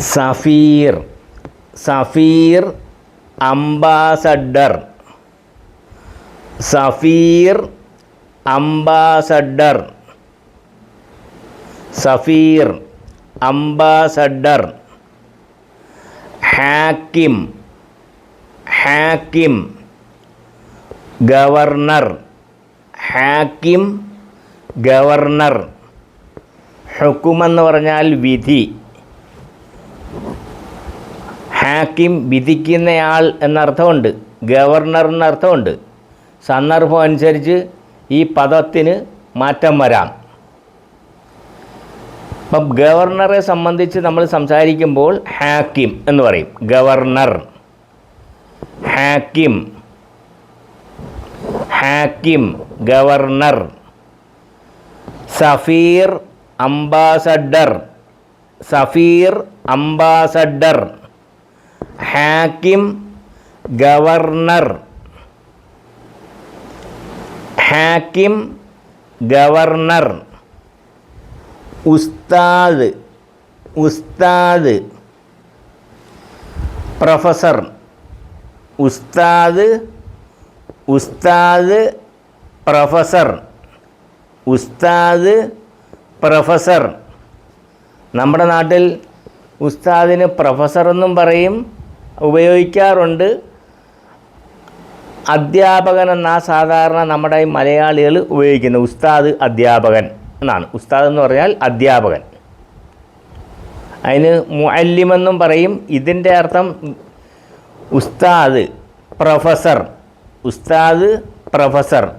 സഫീർ. സഫീർ അംബാസഡർ. സഫീർ അംബാസഡർ. സഫീർ അംബാസഡർ. ഹാക്കിം. ഹാക്കിം. ഗവർണർ. ഹാക്കിം ഗവർണർ. ഹുക്കുമെന്ന് പറഞ്ഞാൽ വിധി. ഹാക്കിം വിധിക്കുന്നയാൾ എന്നർത്ഥമുണ്ട് ഗവർണർ എന്നർത്ഥമുണ്ട്. സന്ദർഭം അനുസരിച്ച് ഈ പദത്തിന് മാറ്റം വരാം. അപ്പം ഗവർണറെ സംബന്ധിച്ച് നമ്മൾ സംസാരിക്കുമ്പോൾ ഹാക്കിം എന്ന് പറയും. ഗവർണർ. ഹാക്കിം. ഹാക്കിം ഗവർണർ. സഫീർ അംബാസഡർ. സഫീർ അംബാസഡർ. ഹാക്കിം ഗവർണർ. ഹാക്കിം ഗവർണർ. ഉസ്താദ്. ഉസ്താദ്. പ്രൊഫസർ. ഉസ്താദ്. ഉസ്താദ്. പ്രൊഫസർ. ഉസ്താദ്. പ്രൊഫസർ. നമ്മുടെ നാട്ടിൽ ഉസ്താദിന് പ്രൊഫസർ എന്നും പറയും. ഉപയോഗിക്കാറുണ്ട്. അധ്യാപകൻ എന്നാ സാധാരണ നമ്മുടെ മലയാളികൾ ഉപയോഗിക്കുന്നത് ഉസ്താദ് അധ്യാപകൻ എന്നാണ്. ഉസ്താദ് എന്ന് പറഞ്ഞാൽ അധ്യാപകൻ. അതിന് മുഅല്ലിമെന്നും പറയും. ഇതിന്റെ അർത്ഥം ഉസ്താദ് പ്രൊഫസർ. ഉസ്താദ് പ്രൊഫസർ.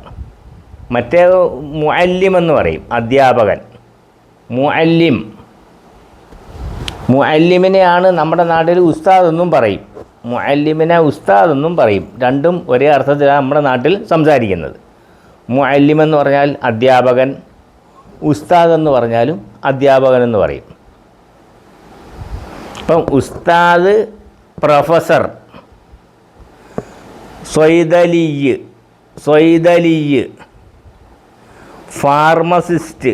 മറ്റേ മുഅല്ലിം എന്ന് പറയും. അധ്യാപകൻ. മുഅല്ലിം. മുഅല്ലിമിനെയാണ് നമ്മുടെ നാട്ടിൽ ഉസ്താദ് എന്നും പറയും. മുഅല്ലിമിനെ ഉസ്താദ് എന്നും പറയും. രണ്ടും ഒരേ അർത്ഥത്തിലാണ് നമ്മുടെ നാട്ടിൽ സംസാരിക്കുന്നത്. മുഅല്ലിമെന്ന് പറഞ്ഞാൽ അധ്യാപകൻ ഉസ്താദ് എന്ന് പറഞ്ഞാലും അധ്യാപകൻ എന്ന് പറയും. അപ്പം ഉസ്താദ് പ്രൊഫസർ സ്വൈതലിയ് സ്വൈതലിയ് ഫാർമസിസ്റ്റ്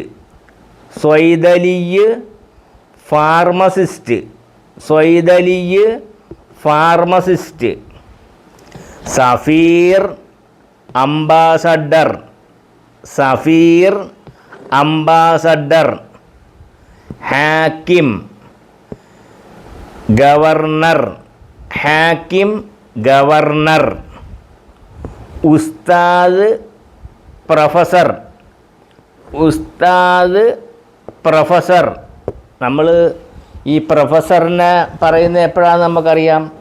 സ്വൈതലിയ് ഫാർമസിസ്റ്റ് സ്വൈതലിയ് ഫാർമസിസ്റ്റ് സഫീർ അംബാസഡർ സഫീർ അംബാസഡർ ഹാക്കിം ഗവർണർ ഹാക്കിം ഗവർണർ ഉസ്താദ് പ്രൊഫസർ ഉസ്താദ് പ്രൊഫസർ നമ്മൾ ഈ പ്രൊഫസറിനെ പറയുന്നത് എപ്പോഴാണ് നമുക്കറിയാം?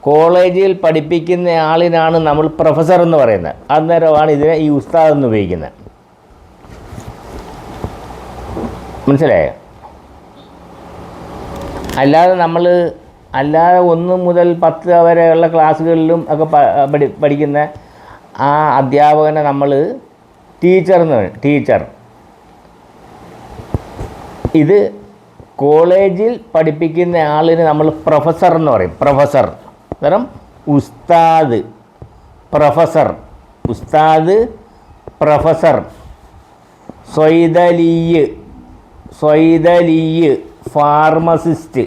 കോളേജിൽ പഠിപ്പിക്കുന്ന ആളിനാണ് നമ്മൾ പ്രൊഫസർ എന്ന് പറയുന്നത്. അന്നേരമാണ് ഇതിനെ ഈ ഉസ്താദ് എന്ന് ഉപയോഗിക്കുന്നത്. മനസ്സിലായോ? അല്ലാതെ നമ്മൾ അല്ലാതെ ഒന്ന് മുതൽ പത്ത് വരെയുള്ള ക്ലാസ്സുകളിലും ഒക്കെ പഠി പഠിക്കുന്ന ആ അധ്യാപകനെ നമ്മൾ ടീച്ചർ എന്ന് ടീച്ചർ. ഇത് കോളേജിൽ പഠിപ്പിക്കുന്ന ആളിന് നമ്മൾ പ്രൊഫസർ എന്ന് പറയും. പ്രൊഫസർ. കാരണം ഉസ്താദ്. പ്രൊഫസർ. ഉസ്താദ് പ്രൊഫസർ. സ്വൈതലിയ് സ്വൈതലിയ് ഫാർമസിസ്റ്റ്.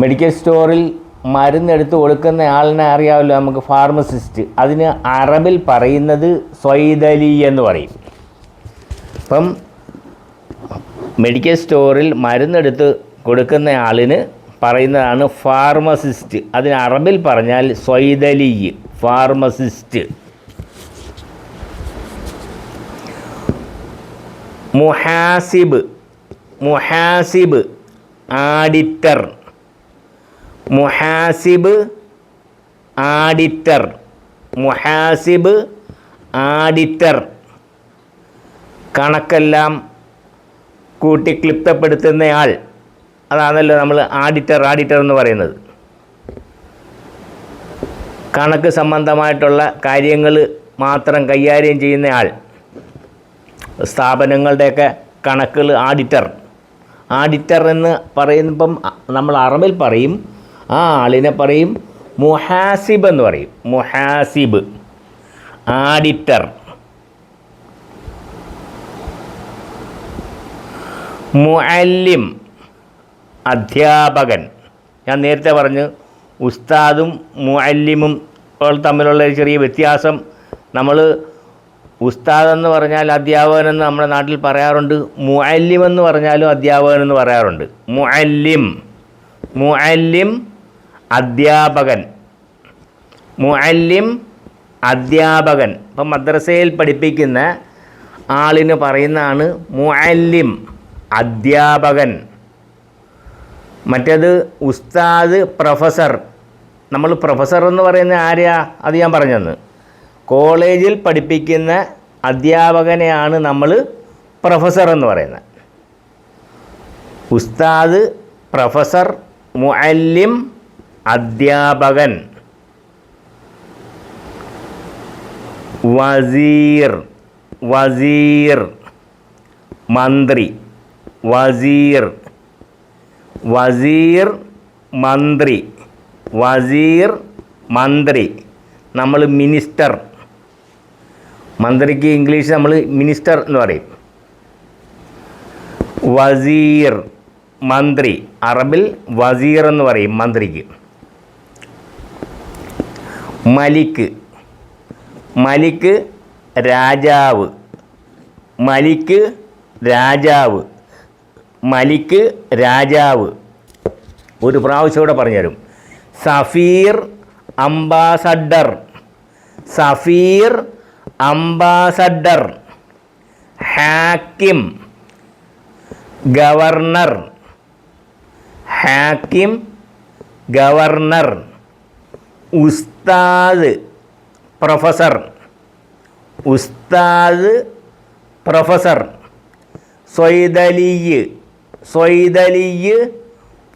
മെഡിക്കൽ സ്റ്റോറിൽ മരുന്നെടുത്ത് കൊടുക്കുന്ന ആളിനെ അറിയാമല്ലോ നമുക്ക് ഫാർമസിസ്റ്റ്. അതിന് അറബിൽ പറയുന്നത് സ്വൈതലി എന്ന് പറയും. അപ്പം മെഡിക്കൽ സ്റ്റോറിൽ മരുന്നെടുത്ത് കൊടുക്കുന്ന ആളിന് പറയുന്നതാണ് ഫാർമസിസ്റ്റ്. അതിന് അറബിൽ പറഞ്ഞാൽ സ്വൈതലി ഫാർമസിസ്റ്റ്. മുഹാസിബ് മുഹാസിബ് ആഡിറ്റർ. മുഹാസിബ് ആഡിറ്റർ. മുഹാസിബ് ആഡിറ്റർ. കണക്കെല്ലാം കൂട്ടി ക്ലിപ്തപ്പെടുത്തുന്നയാൾ അതാണല്ലോ നമ്മൾ ആഡിറ്റർ ആഡിറ്റർ എന്ന് പറയുന്നത്. കണക്ക് സംബന്ധമായിട്ടുള്ള കാര്യങ്ങൾ മാത്രം കൈകാര്യം ചെയ്യുന്നയാൾ. സ്ഥാപനങ്ങളുടെയൊക്കെ കണക്കുകൾ ആഡിറ്റർ ആഡിറ്റർ എന്ന് പറയുമ്പം നമ്മൾ അറബിൽ പറയും ആ ആളിനെ പറയും മുഹാസിബ് എന്ന് പറയും. മുഹാസിബ്. ആഡിറ്റർ മുഅല്ലിം അധ്യാപകൻ. ഞാൻ നേരത്തെ പറഞ്ഞു ഉസ്താദും മുഅല്ലിമും തമ്മിലുള്ള ചെറിയ വ്യത്യാസം. നമ്മൾ ഉസ്താദ് എന്ന് പറഞ്ഞാൽ അധ്യാപകൻ എന്ന് നമ്മുടെ നാട്ടിൽ പറയാറുണ്ട് മുഅല്ലിം എന്ന് പറഞ്ഞാലും അധ്യാപകൻ എന്ന് പറയാറുണ്ട്. മുഅല്ലിം മുഅല്ലിം അധ്യാപകൻ. മുഅല്ലിം അധ്യാപകൻ. ഇപ്പം മദ്രസയിൽ പഠിപ്പിക്കുന്ന ആളിന് പറയുന്നതാണ് മുഅല്ലിം. അധ്യാപകൻ. മറ്റേത് ഉസ്താദ് പ്രൊഫസർ. നമ്മൾ പ്രൊഫസർ എന്ന് പറയുന്ന ആരെയാ? അത് ഞാൻ പറഞ്ഞെന്ന്. കോളേജിൽ പഠിപ്പിക്കുന്ന അധ്യാപകനെയാണ് നമ്മൾ പ്രൊഫസർ എന്ന് പറയുന്നത്. ഉസ്താദ് പ്രൊഫസർ മുഅല്ലിം അധ്യാപകൻ. വസീർ വസീർ മന്ത്രി. വസീർ. വസീർ മന്ത്രി. വസീർ മന്ത്രി. നമ്മൾ മിനിസ്റ്റർ. മന്ത്രിക്ക് ഇംഗ്ലീഷ് നമ്മൾ മിനിസ്റ്റർ എന്ന് പറയും. വസീർ മന്ത്രി. അറബിൽ വസീർ എന്ന് പറയും മന്ത്രിക്ക്. മലിക്ക് മലിക്ക് രാജാവ്. മലിക്ക് രാജാവ്. മലിക്ക് രാജാവ്. ഒരു പ്രാവശ്യം കൂടെ പറഞ്ഞുതരും. സഫീർ അംബാസഡർ. സഫീർ അംബാസഡർ. ഹാക്കിം. ഗവർണർ. ഹാക്കിം ഗവർണർ. ഉസ്താദ് പ്രൊഫസർ. ഉസ്താദ് പ്രൊഫസർ. സ്വൈതലിയ് സ്വൈതലിയ്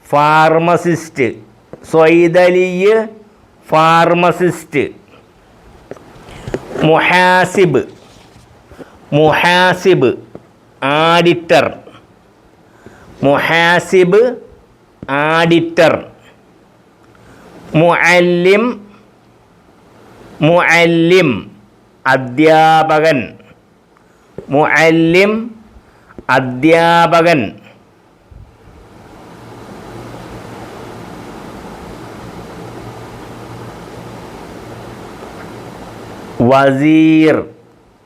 ഫാർമസിസ്റ്റ്. സ്വൈതലിയ് ഫാർമസിസ്റ്റ്. മുഹാസിബ്. മുഹാസിബ് ആഡിറ്റർ. മുഹാസിബ് ആഡിറ്റർ. മുഅല്ലിം. മുഅല്ലിം അധ്യാപകൻ. മുഅല്ലിം അധ്യാപകൻ. വസീർ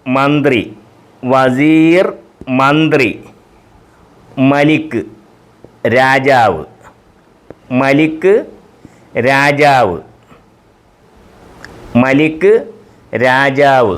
മന്ത്രി. വസീർ മന്ത്രി. മലിക്ക് രാജാവ്. മലിക്ക് രാജാവ്. മലിക്ക് രാജാവ്.